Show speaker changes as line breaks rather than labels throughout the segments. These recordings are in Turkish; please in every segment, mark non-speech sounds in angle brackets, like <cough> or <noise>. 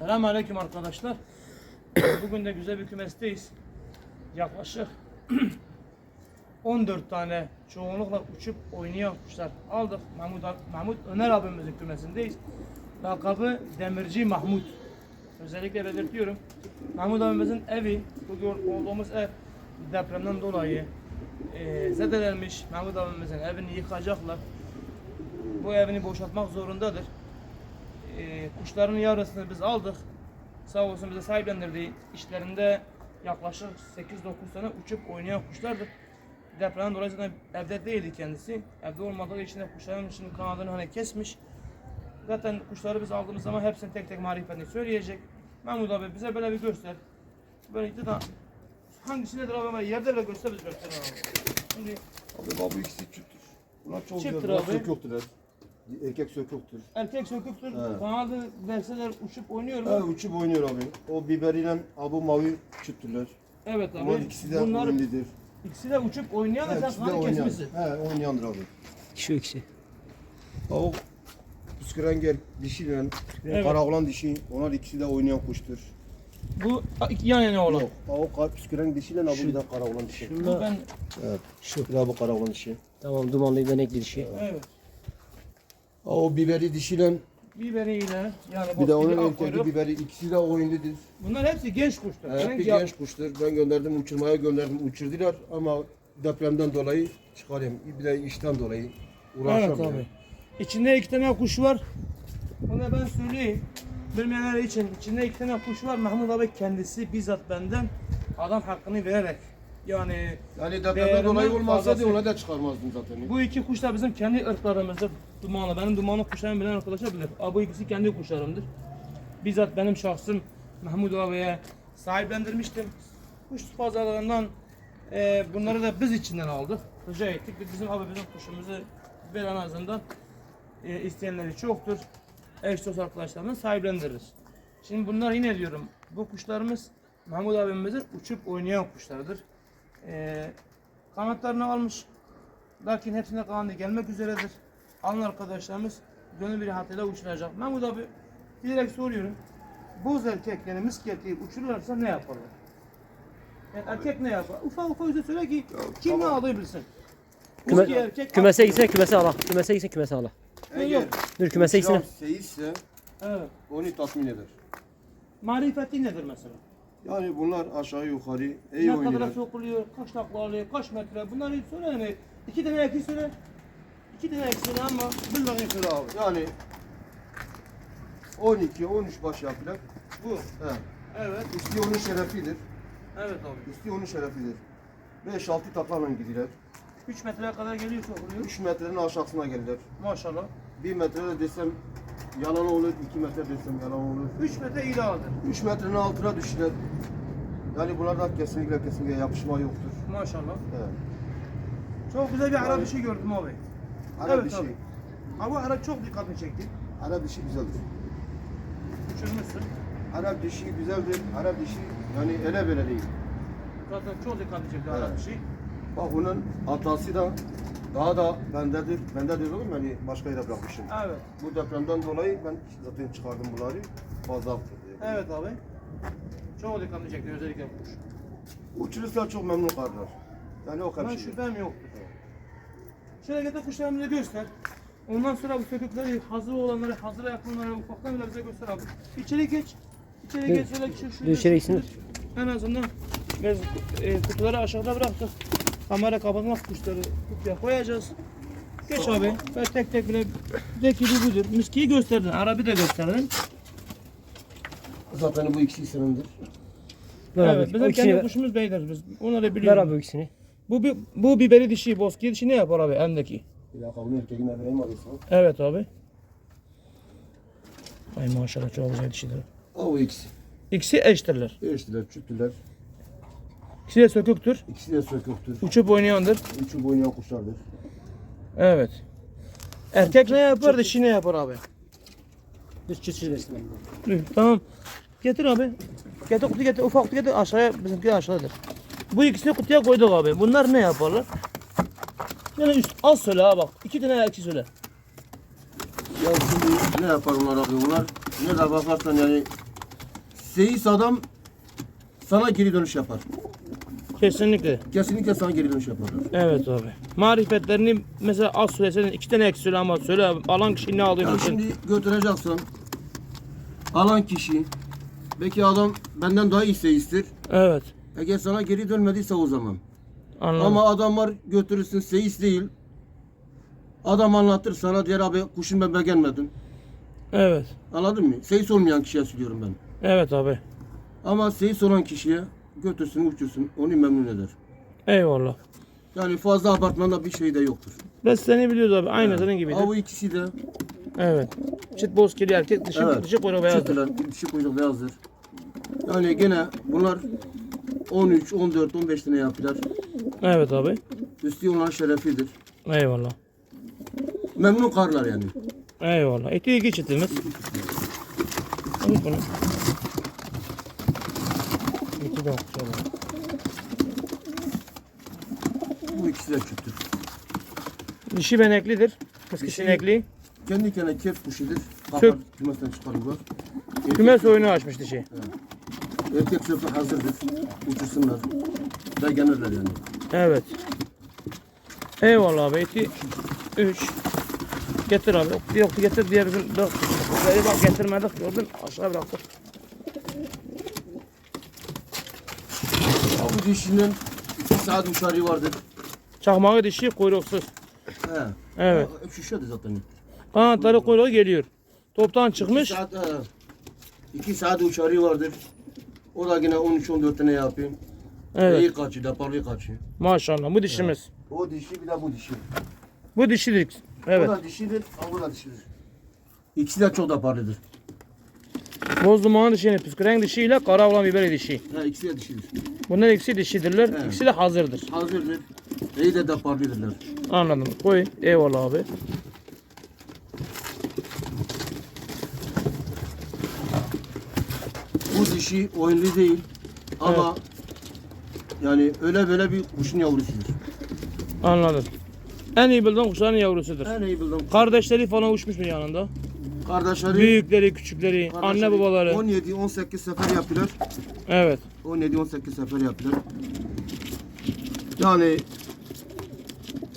Selamünaleyküm arkadaşlar. Bugün de güzel bir kümesteyiz. Yaklaşık <clears throat> 14 tane çoğunlukla uçup oynayan kuşlar aldık. Mahmut, Mahmut Öner abimizin kümesindeyiz. Lakabı Demirci Mahmut. Özellikle belirtiyorum. Mahmut abimizin evi, bu gör- olduğumuz ev depremden dolayı e, zedelenmiş. Mahmut abimizin evini yıkacaklar. Bu evini boşaltmak zorundadır. E, kuşların yavrusunu biz aldık. Sağ olsun bize sahiplendirdi. İşlerinde yaklaşık 8-9 tane uçup oynayan kuşlardır. Depremden dolayı zaten evde değildi kendisi. Evde olmadığı için de kuşların şimdi kanadını hani kesmiş. Zaten kuşları biz aldığımız zaman hepsini tek tek marifetini söyleyecek. Mahmut abi bize böyle bir göster. Böyle iki tane hangisi nedir abi yerde bile göster biz gösterelim abi. Şimdi
Abi bu ikisi çifttir. Bunlar çok
Çifttir
güzel. Bunlar
abi.
söküktür. Erkek söküktür.
erkek söküktür.
Evet.
Kanadı verseler uçup oynuyor mu?
Evet uçup oynuyor abi. O biberiyle abu mavi çifttirler.
Evet abi.
Bunlar ikisi de
Bunlar
oyunludur.
ikisi de uçup oynayan da
Evet,
sen
ikisi de
kanadı
oynayan.
kesmişsin.
He oynayandır abi.
Şu ikisi.
Tavuk püskürenger dişiyle
Evet.
kara olan dişi. Onlar ikisi de oynayan kuştur.
Bu iki yan yana olan.
Yok. Tavuk kar püsküren dişiyle abu bir de kara olan dişi.
Bu ben
Evet.
Şu.
Bir de bu kara olan dişi.
Tamam dumanlı benekli dişi.
evet.
Ha, O biberi dişiyle
Biberiyle yani
bir de onun
ak
erkeği
kuyruk.
biberi ikisi de oyunludur.
Bunlar hepsi genç kuşlar.
Evet, bir
ya-
genç kuştur. Ben gönderdim uçurmaya gönderdim. Uçurdular ama depremden dolayı çıkarayım. Bir de işten dolayı
Evet
uğraşamıyorum.
abi. İçinde iki tane kuş var. Onu ben söyleyeyim. Bilmeyenler için içinde iki tane kuş var. Mahmut abi kendisi bizzat benden adam hakkını vererek yani
Yani depremden
Değerinden
dolayı olmasaydı
fazlası-
ona da çıkarmazdım zaten.
bu iki kuş da bizim kendi ırklarımızdır. Dumanlı. Benim dumanlı kuşlarımı bilen arkadaşlar bilir. Abi bu ikisi kendi kuşlarımdır. Bizzat benim şahsım Mahmut abiye sahiplendirmiştim. Kuş pazarlarından e, bunları da biz içinden aldık. Rica ettik. Biz Bizim abi bizim kuşumuzu bir en azından e, isteyenleri çoktur. Eş dost arkadaşlarımız sahiplendiririz. Şimdi bunlar yine diyorum bu kuşlarımız Mahmut abimizin uçup oynayan kuşlardır. E, kanatlarını almış. Lakin hepsine kanadı gelmek üzeredir. Alan arkadaşlarımız gönül bir rahatıyla uçuracak. Mahmut abi direkt soruyorum. Boz erkek yani misk erkeği uçururlarsa ne yaparlar? Yani erkek ne yapar? Ufak ufak bize söyle ki kim ne
tamam.
aldığı bilsin.
Küme,
erkek
kümese gitsin kümese ala. Kümese gitsin kümese ala.
Yok.
Dur kümese gitsin.
İslam seyizse
Evet.
onu tatmin eder.
Marifeti nedir mesela?
Yani bunlar aşağı yukarı iyi
ne kadar sokuluyor, kaç takla alıyor, kaç metre bunları hiç söyle mi? İki tane erkek söyle. İki tane erkek söyle ama
bakayım şöyle abi. Yani 12-13 baş yapacak.
bu.
He.
Evet.
Üstü onun şerefidir.
Evet abi.
Üstü onun şerefidir. 5-6 taklarla gidiler.
3 metreye kadar geliyor sokuluyor.
3 metrenin aşağısına gelirler.
Maşallah.
1 metre de desem yalan olur, 2 metre desem yalan olur.
3 metre idealdir.
3 metrenin altına düştüler. Yani bunlarda kesinlikle kesinlikle yapışma yoktur.
Maşallah.
Evet.
Çok güzel bir Arap işi gördüm abi.
Arap
Evet
dişi.
abi. Ama Arap çok dikkatimi çekti.
Arap dişi güzeldir.
Uçurmuşsun.
Arap dişi güzeldir. Arap dişi yani ele böyle değil.
Zaten çok dikkatimi çekti
Evet.
Arap işi.
Bak bunun atası da daha da bendedir. Bendedir oğlum yani başka yere bırakmışım.
Evet.
Bu depremden dolayı ben zaten çıkardım bunları. Fazla diye.
Evet abi. Çok dikkatimi çekti özellikle bu kuş.
Uçurursa çok memnun kalırlar. Yani o
Ben
kadar şey.
şüphem yok. Şöyle getir kuşlarımızı göster. Ondan sonra bu sökükleri hazır olanları, hazıra yakınları ufaktan bile bize göster abi. İçeri geç. İçeri geç. Şöyle şu, şu,
gitsin.
En azından biz e, kutuları aşağıda bıraktık. Kamera kapatmak kuşları kutuya koyacağız. Geç abi. Ben tek tek bile de ki bu budur. Miskiyi gösterdin. Arabi de gösterdin.
Zaten bu ikisi senindir.
Ver
evet, bizim
O ikisini
kendi
ver,
kuşumuz beyler biz. Onları
ver
biliyoruz.
abi o ikisini.
Bu, bi- bu biberi dişi, bozkır dişi ne yapar abi endeki?
Bir dakika bunu erkeğine vereyim arıyorsan.
Evet abi. Ay maşallah çok güzel dişidir.
O ikisi.
İkisi eştirler.
Eştiler, çüttüler.
İkisi de söküktür.
İkisi de söküktür.
Uçup oynayandır.
Üçü oynayan kuşlardır.
Evet. Erkek ne yapar, dişi ne yapar abi?
Çıt versin.
Dur, Tamam. Getir abi. Getir kutu getir. Ufak kutu getir. Aşağıya bizimki aşağıdadır. Bu ikisini kutuya koyduk abi. Bunlar ne yaparlar? Yani üst, az söyle ha bak. İki tane erkek söyle.
Ya şimdi ne yapar bunlar abi? Bunlar ne de bakarsan yani seyis adam sana geri dönüş yapar.
Kesinlikle.
Kesinlikle sana geri dönüş yaparlar.
Evet abi. Marifetlerini mesela az söylesen iki tane eksik söyle ama söyle abi. Alan kişi ne alıyor?
Ya
mesela?
şimdi götüreceksin. Alan kişi belki adam benden daha iyi seyistir.
Evet.
Eğer sana geri dönmediyse o zaman.
Anladım.
Ama adamlar götürürsün seyis değil. Adam anlatır sana diğer abi kuşun ben beğenmedim.
Evet.
Anladın mı? Seyis olmayan kişiye söylüyorum ben.
Evet abi.
Ama seyis olan kişiye götürsün uçursun onu memnun eder.
Eyvallah.
Yani fazla abartmanda bir şey de yoktur.
Biz seni biliyoruz abi. Aynı senin gibi.
Ama bu ikisi de
Evet. Çit boz kirli erkek dışı,
Evet.
dışı kuyruğu beyazdır.
çıtılar, dişi kuyruk beyazdır. Yani gene bunlar 13, 14, 15 tane yaptılar.
Evet abi.
Üstü onların şerefidir.
Eyvallah.
Memnun karlar yani.
Eyvallah. Eti iki çitimiz. Al bunu. De okşayalım.
Bu ikisi de küçüktür.
Dişi beneklidir. Kız
Dişi-
sinekli.
Kendi kendine kef kuşudur.
Kök.
Kakar kümesten çıkarıyorlar. Erkek-
Kümes oyunu açmış dişi.
Erkek sözü hazırdır. Uçursunlar. Ve gelirler yani.
Evet. Eyvallah abi. Eti 3. Getir abi. Yok, yok getir diğer gün. Dök. Burayı bak getirmedik gördün. Aşağı bıraktık.
Dişinin iki saat uçarı vardır.
Çakmağı dişi kuyruksuz.
He.
Evet.
Hep şişiyordu zaten.
Kanatları kuyruğu geliyor. Toptan
İki
çıkmış.
saat, he. İki saat uçarı vardır. O da yine 13-14 tane yapayım.
Evet.
İyi kaçıyor, deparlı kaçıyor.
Maşallah bu dişimiz.
O dişi bir de bu dişi.
Bu dişidir. Evet.
O da dişidir, o da dişidir. İkisi de çok deparlıdır.
Boz dumanı dişini püsküren dişiyle kara olan biber dişi.
He, ikisi de dişidir.
Bunlar ikisi dişidirler.
Evet.
İkisi de hazırdır.
Hazırdır. İyi de deparlıdırlar.
Anladım. Koy. Eyvallah abi.
Bu dişi oyunlu değil. Ama yani öyle böyle bir kuşun yavrusudur.
Anladım. En iyi bildiğin kuşların yavrusudur.
En iyi bildiğim kuş.
Kardeşleri falan uçmuş mu yanında?
Kardeşleri,
Büyükleri, küçükleri, anne
kardeşleri
babaları.
17-18 sefer yaptılar.
Evet.
17-18 sefer yaptılar. Yani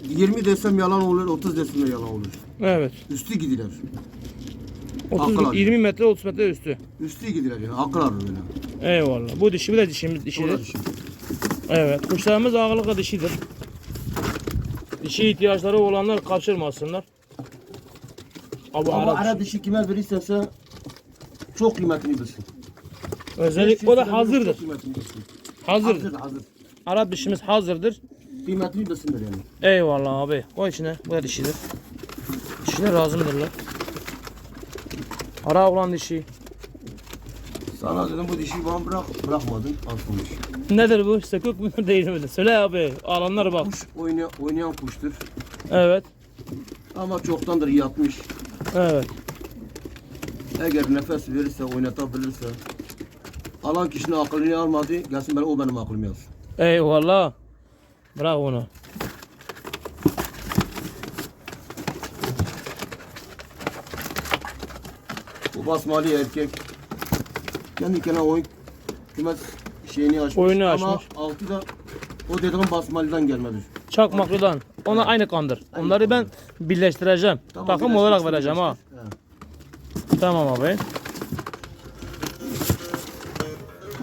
20 desem yalan olur, 30 desem de yalan olur.
Evet.
Üstü gidiler.
30
Akıl
20 metre 30 metre üstü.
Üstü gidiler yani. Akıl alır böyle.
Eyvallah. Bu dişi bir de dişimiz dişidir.
dişi.
Evet. Kuşlarımız ağırlıkla dişidir. Dişi ihtiyaçları olanlar kaçırmasınlar. Abi
Ama
Arap
ara dişi kime verirse çok kıymetini bilsin.
özellikle o da hazırdır.
kıymetini bilsin.
Hazır.
Hazır, hazır.
Arap dişimiz hazırdır.
Kıymetini bilsinler yani.
Eyvallah abi. Koy içine. Bu da dişidir. Dişiler lazımdırlar. Ara olan dişi.
Sana dedim bu dişi bana bırak, bırakmadın. Al konuş.
Nedir bu? Sökük mü <laughs> değil mi? Söyle abi. Alanlar bak.
Kuş oynayan, oynayan kuştur.
Evet.
Ama çoktandır yatmış.
Evet.
Eğer nefes verirse, oynatabilirse, alan kişinin aklını almadı, gelsin ben o benim aklımı alsın.
Eyvallah. Bırak onu.
Bu basmalı erkek kendi kendine oyun kümes şeyini açmış.
Oyunu
Ama
açmış.
altı da o dediğim basmalıdan gelmedir.
Çakmaklıdan. Ona aynı kandır.
Aynı
Onları ben birleştireceğim.
Tamam,
Takım
birleştir,
olarak vereceğim ha. Tamam abi.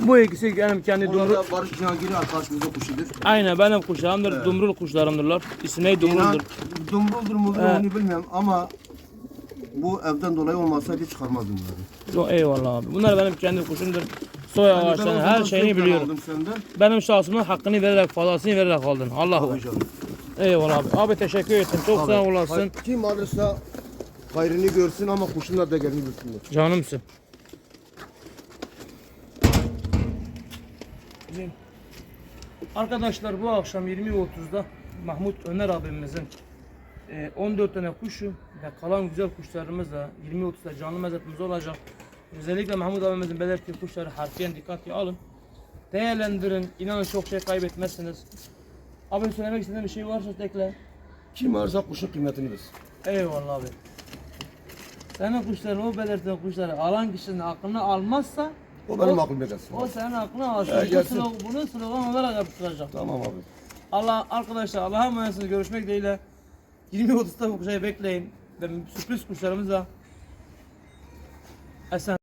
Bu ikisi benim kendi
Bunlar
dumrul...
da Barış Cihangir'i arkadaşımızın kuşudur.
Aynen benim kuşlarımdır. Dumrul kuşlarımdırlar. İsmi Dumrul'dur.
İnan, Dumruldur mudur
He.
onu bilmiyorum ama bu evden dolayı olmasaydı çıkarmazdım bunları.
Yo, eyvallah abi. Bunlar benim kendi kuşumdur. Soy ağaçlarını her şeyini biliyorum. Benim şahsımın hakkını vererek fazlasını vererek aldın. Allah var. Eyvallah abi. Abi teşekkür ettim. Çok sağ olasın.
Kim alırsa hayrını görsün ama kuşun da değerini bilsinler.
Canımsın. Arkadaşlar bu akşam 20.30'da Mahmut Öner abimizin e, 14 tane kuşu ve kalan güzel kuşlarımızla 20.30'da canlı mezatımız olacak. Özellikle Mahmut abimizin belirttiği kuşları harfiyen dikkatli alın. Değerlendirin. İnanın çok şey kaybetmezsiniz. Abi söylemek istediğin bir şey varsa ekle.
Kim alırsa kuşun kıymetini bilsin.
Eyvallah abi. Senin kuşları o belirtilen kuşları alan kişinin aklını almazsa
O benim aklıma gelsin.
O senin aklına alsın.
He,
Bu
gelsin.
slogan, bunu slogan olarak yapıştıracak.
Tamam abi.
Allah arkadaşlar Allah'a emanetsiniz görüşmek dileğiyle. 20-30'da bu kuşayı bekleyin. Ve sürpriz kuşlarımızla Esen